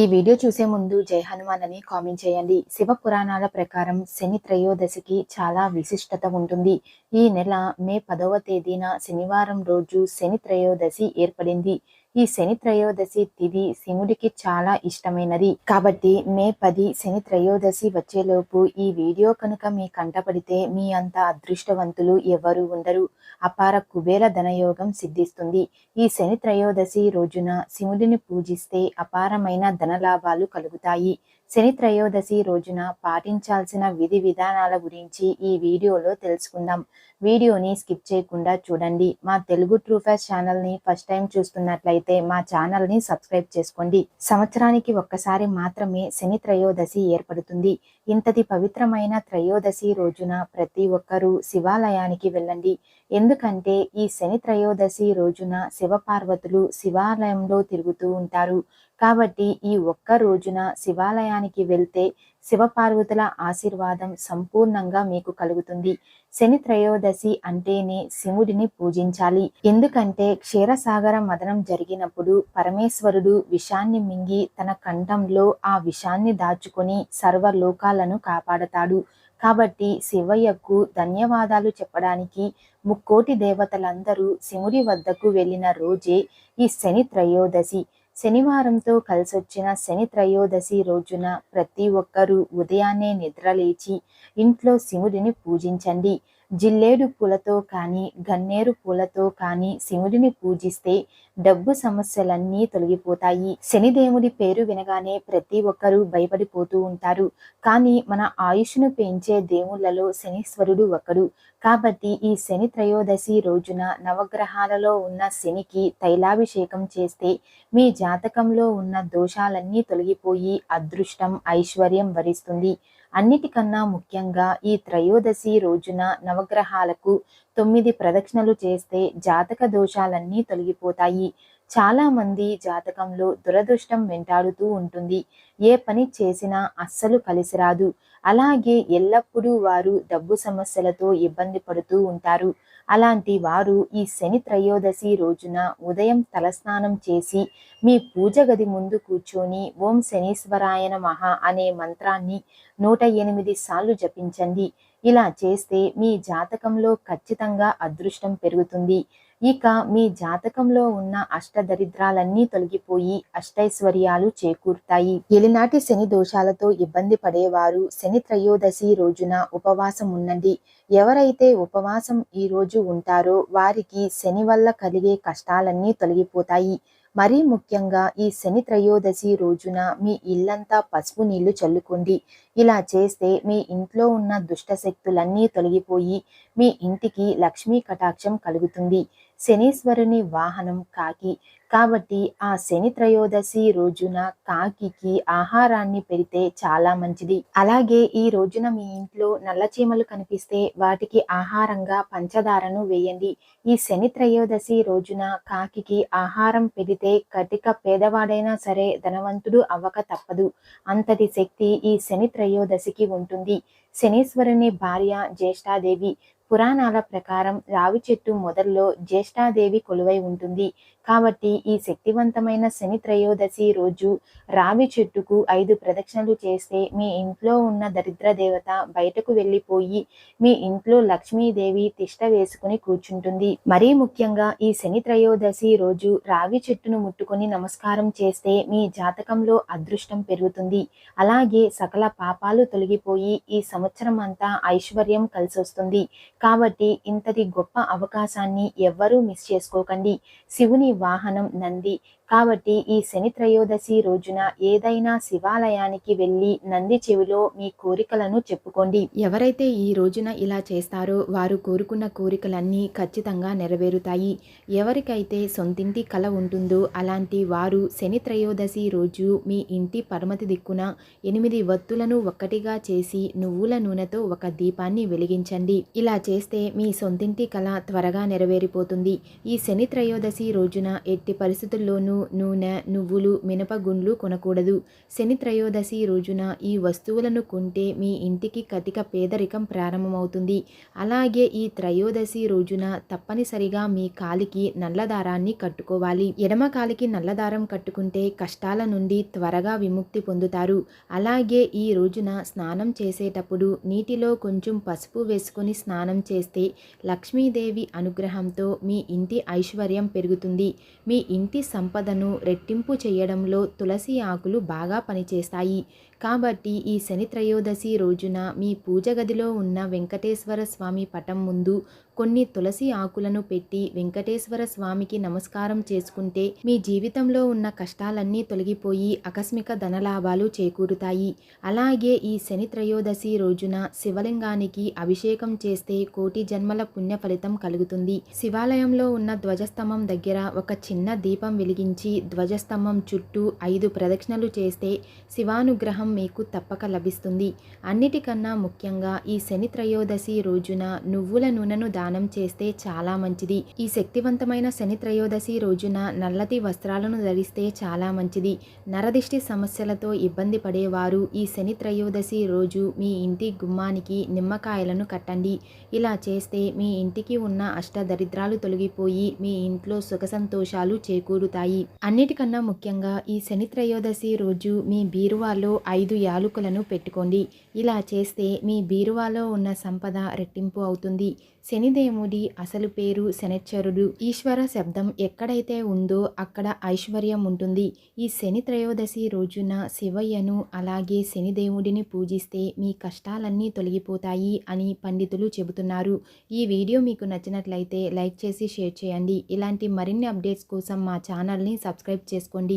ఈ వీడియో చూసే ముందు జై హనుమాన్ అని కామెంట్ చేయండి. శివ పురాణాల ప్రకారం శని త్రయోదశికి చాలా విశిష్టత ఉంటుంది. ఈ నెల మే పదవ తేదీన శనివారం రోజు శని త్రయోదశి ఏర్పడింది. ఈ శని త్రయోదశి తిది శివుడికి చాలా ఇష్టమైనది. కాబట్టి మే పది శని త్రయోదశి వచ్చేలోపు ఈ వీడియో కనుక మీ కంటపడితే మీ అంత అదృష్టవంతులు ఎవరు ఉండరు. అపార కుబేర ధనయోగం సిద్ధిస్తుంది. ఈ శని త్రయోదశి రోజున శివుడిని పూజిస్తే అపారమైన ధనలాభాలు కలుగుతాయి. శని త్రయోదశి రోజున పాటించాల్సిన విధి విధానాల గురించి ఈ వీడియోలో తెలుసుకుందాం. వీడియోని స్కిప్ చేయకుండా చూడండి. మా తెలుగు ట్రూఫాస్ ఛానల్ని ఫస్ట్ టైం చూస్తున్నట్లయితే మా ఛానల్ని సబ్స్క్రైబ్ చేసుకోండి. సంవత్సరానికి ఒక్కసారి మాత్రమే శని త్రయోదశి ఏర్పడుతుంది. ఇంతటి పవిత్రమైన త్రయోదశి రోజున ప్రతి ఒక్కరూ శివాలయానికి వెళ్ళండి. ఎందుకంటే ఈ శని త్రయోదశి రోజున శివపార్వతులు శివాలయంలో తిరుగుతూ ఉంటారు. కాబట్టి ఈ ఒక్క రోజున శివాలయానికి వెళ్తే శివపార్వతుల ఆశీర్వాదం సంపూర్ణంగా మీకు కలుగుతుంది. శని త్రయోదశి అంటేనే శివుడిని పూజించాలి. ఎందుకంటే క్షీరసాగర మదనం జరిగినప్పుడు పరమేశ్వరుడు విషాన్ని మింగి తన కంఠంలో ఆ విషాన్ని దాచుకొని సర్వలోకాలను కాపాడతాడు. కాబట్టి శివయ్యకు ధన్యవాదాలు చెప్పడానికి ముక్కోటి దేవతలందరూ శివుడి వద్దకు వెళ్ళిన రోజే ఈ శని త్రయోదశి. శనివారంతో కలిసొచ్చిన శని త్రయోదశి రోజున ప్రతి ఒక్కరూ ఉదయాన్నే నిద్రలేచి ఇంట్లో శివుడిని పూజించండి. జిల్లేడు పూలతో కానీ గన్నేరు పూలతో కానీ శివుడిని పూజిస్తే డబ్బు సమస్యలన్నీ తొలగిపోతాయి. శనిదేవుడి పేరు వినగానే ప్రతి ఒక్కరూ భయపడిపోతూ ఉంటారు. కానీ మన ఆయుష్ను పెంచే దేవుళ్ళలో శనీశ్వరుడు ఒకడు. కాబట్టి ఈ శని త్రయోదశి రోజున నవగ్రహాలలో ఉన్న శనికి తైలాభిషేకం చేస్తే మీ జాతకంలో ఉన్న దోషాలన్నీ తొలగిపోయి అదృష్టం ఐశ్వర్యం వరిస్తుంది. అన్నిటికన్నా ముఖ్యంగా ఈ త్రయోదశి రోజున నవగ్రహాలకు తొమ్మిది ప్రదక్షిణలు చేస్తే జాతక దోషాలన్నీ తొలగిపోతాయి. చాలా మంది జాతకంలో దురదృష్టం వెంటాడుతూ ఉంటుంది. ఏ పని చేసినా అస్సలు కలిసి రాదు అలాగే ఎల్లప్పుడూ వారు డబ్బు సమస్యలతో ఇబ్బంది పడుతూ ఉంటారు. అలాంటి వారు ఈ శని త్రయోదశి రోజున ఉదయం తలస్నానం చేసి మీ పూజ గది ముందు కూర్చొని ఓం శనీశ్వరాయన మహా అనే మంత్రాన్ని నూట ఎనిమిది సార్లు జపించండి. ఇలా చేస్తే మీ జాతకంలో ఖచ్చితంగా అదృష్టం పెరుగుతుంది. ఇక మీ జాతకంలో ఉన్న అష్టదరిద్రాలన్నీ తొలగిపోయి అష్టైశ్వర్యాలు చేకూరుతాయి. ఎలినాటి శని దోషాలతో ఇబ్బంది పడేవారు శని త్రయోదశి రోజున ఉపవాసం ఉండండి. ఎవరైతే ఉపవాసం ఈ రోజు ఉంటారో వారికి శని వల్ల కలిగే కష్టాలన్నీ తొలగిపోతాయి. మరీ ముఖ్యంగా ఈ శని త్రయోదశి రోజున మీ ఇల్లంతా పసుపు నీళ్ళు చల్లుకోండి. ఇలా చేస్తే మీ ఇంట్లో ఉన్న దుష్ట శక్తులన్నీ తొలగిపోయి మీ ఇంటికి లక్ష్మీ కటాక్షం కలుగుతుంది. శనీశ్వరుని వాహనం కాకి. కాబట్టి ఆ శని త్రయోదశి రోజున కాకికి ఆహారాన్ని పెడితే చాలా మంచిది. అలాగే ఈ రోజున మీ ఇంట్లో నల్ల చీమలు కనిపిస్తే వాటికి ఆహారంగా పంచదారను వేయండి. ఈ శని త్రయోదశి రోజున కాకికి ఆహారం పెడితే కటిక పేదవాడైనా సరే ధనవంతుడు అవ్వక తప్పదు. అంతటి శక్తి ఈ శని త్రయోదశికి ఉంటుంది. శనీశ్వరుని భార్య జ్యేష్ఠాదేవి పురాణాల ప్రకారం రావి చెట్టు మొదల్లో జ్యేష్ఠాదేవి కొలువై ఉంటుంది. కాబట్టి ఈ శక్తివంతమైన శని త్రయోదశి రోజు రావి చెట్టుకు ఐదు ప్రదక్షిణలు చేస్తే మీ ఇంట్లో ఉన్న దరిద్ర దేవత బయటకు వెళ్ళిపోయి మీ ఇంట్లో లక్ష్మీదేవి తిష్ట వేసుకుని కూర్చుంటుంది. మరీ ముఖ్యంగా ఈ శని త్రయోదశి రోజు రావి చెట్టును ముట్టుకొని నమస్కారం చేస్తే మీ జాతకంలో అదృష్టం పెరుగుతుంది. అలాగే సకల పాపాలు తొలగిపోయి ఈ సంవత్సరం అంతా ఐశ్వర్యం కలిసొస్తుంది. కాబట్టి ఇంతటి గొప్ప అవకాశాన్ని ఎవ్వరూ మిస్ చేసుకోకండి. శివుని వాహనం నంది. కాబట్టి ఈ శని త్రయోదశి రోజున ఏదైనా శివాలయానికి వెళ్ళి నంది చెవిలో మీ కోరికలను చెప్పుకోండి. ఎవరైతే ఈ రోజున ఇలా చేస్తారో వారు కోరుకున్న కోరికలన్నీ ఖచ్చితంగా నెరవేరుతాయి. ఎవరికైతే సొంతింటి కల ఉంటుందో అలాంటి వారు శని త్రయోదశి రోజు మీ ఇంటి పరమతి దిక్కున ఎనిమిది వత్తులను ఒక్కటిగా చేసి నువ్వుల నూనెతో ఒక దీపాన్ని వెలిగించండి. ఇలా చేస్తే మీ సొంతింటి కళ త్వరగా నెరవేరిపోతుంది. ఈ శని త్రయోదశి రోజున ఎట్టి పరిస్థితుల్లోనూ నూనె నువ్వులు మినపగుండ్లు కొనకూడదు. శని త్రయోదశి రోజున ఈ వస్తువులను కొంటే మీ ఇంటికి కతిక పేదరికం ప్రారంభమవుతుంది. అలాగే ఈ త్రయోదశి రోజున తప్పనిసరిగా మీ కాలికి నల్లదారాన్ని కట్టుకోవాలి. ఎడమ కాలికి నల్లదారం కట్టుకుంటే కష్టాల నుండి త్వరగా విముక్తి పొందుతారు. అలాగే ఈ రోజున స్నానం చేసేటప్పుడు నీటిలో కొంచెం పసుపు వేసుకొని స్నానం చేస్తే లక్ష్మీదేవి అనుగ్రహంతో మీ ఇంటి ఐశ్వర్యం పెరుగుతుంది. మీ ఇంటి సంపదను రెట్టింపు చేయడంలో తులసి ఆకులు బాగా పనిచేస్తాయి. కాబట్టి ఈ శని త్రయోదశి రోజున మీ పూజ గదిలో ఉన్న వెంకటేశ్వర స్వామి పటం ముందు కొన్ని తులసి ఆకులను పెట్టి వెంకటేశ్వర స్వామికి నమస్కారం చేసుకుంటే మీ జీవితంలో ఉన్న కష్టాలన్నీ తొలగిపోయి ఆకస్మిక ధనలాభాలు చేకూరుతాయి. అలాగే ఈ శని త్రయోదశి రోజున శివలింగానికి అభిషేకం చేస్తే కోటి జన్మల పుణ్య ఫలితం కలుగుతుంది. శివాలయంలో ఉన్న ధ్వజస్తంభం దగ్గర ఒక చిన్న దీపం వెలిగించి ధ్వజస్తంభం చుట్టూ ఐదు ప్రదక్షిణలు చేస్తే శివానుగ్రహం మీకు తప్పక లభిస్తుంది. అన్నిటికన్నా ముఖ్యంగా ఈ శని త్రయోదశి రోజున నువ్వుల నూనెను దానం చేస్తే చాలా మంచిది. ఈ శక్తివంతమైన శని త్రయోదశి రోజున నల్లటి వస్త్రాలను ధరిస్తే చాలా మంచిది. నరదిష్టి సమస్యలతో ఇబ్బంది పడేవారు ఈ శని త్రయోదశి రోజు మీ ఇంటి గుమ్మానికి నిమ్మకాయలను కట్టండి. ఇలా చేస్తే మీ ఇంటికి ఉన్న అష్టదరిద్రాలు తొలగిపోయి మీ ఇంట్లో సుఖ సంతోషాలు చేకూరుతాయి. అన్నిటికన్నా ముఖ్యంగా ఈ శని త్రయోదశి రోజు మీ బీరువాలో ఐదు యాలుకలను పెట్టుకోండి. ఇలా చేస్తే మీ బీరువాలో ఉన్న సంపద రెట్టింపు అవుతుంది. శనిదేవుడి అసలు పేరు శనిచరుడు ఈశ్వర శబ్దం ఎక్కడైతే ఉందో అక్కడ ఐశ్వర్యం ఉంటుంది. ఈ శని త్రయోదశి రోజున శివయ్యను అలాగే శనిదేవుడిని పూజిస్తే మీ కష్టాలన్నీ తొలగిపోతాయి అని పండితులు చెబుతున్నారు. ఈ వీడియో మీకు నచ్చినట్లయితే లైక్ చేసి షేర్ చేయండి. ఇలాంటి మరిన్ని అప్డేట్స్ కోసం మా ఛానల్ని సబ్స్క్రైబ్ చేసుకోండి.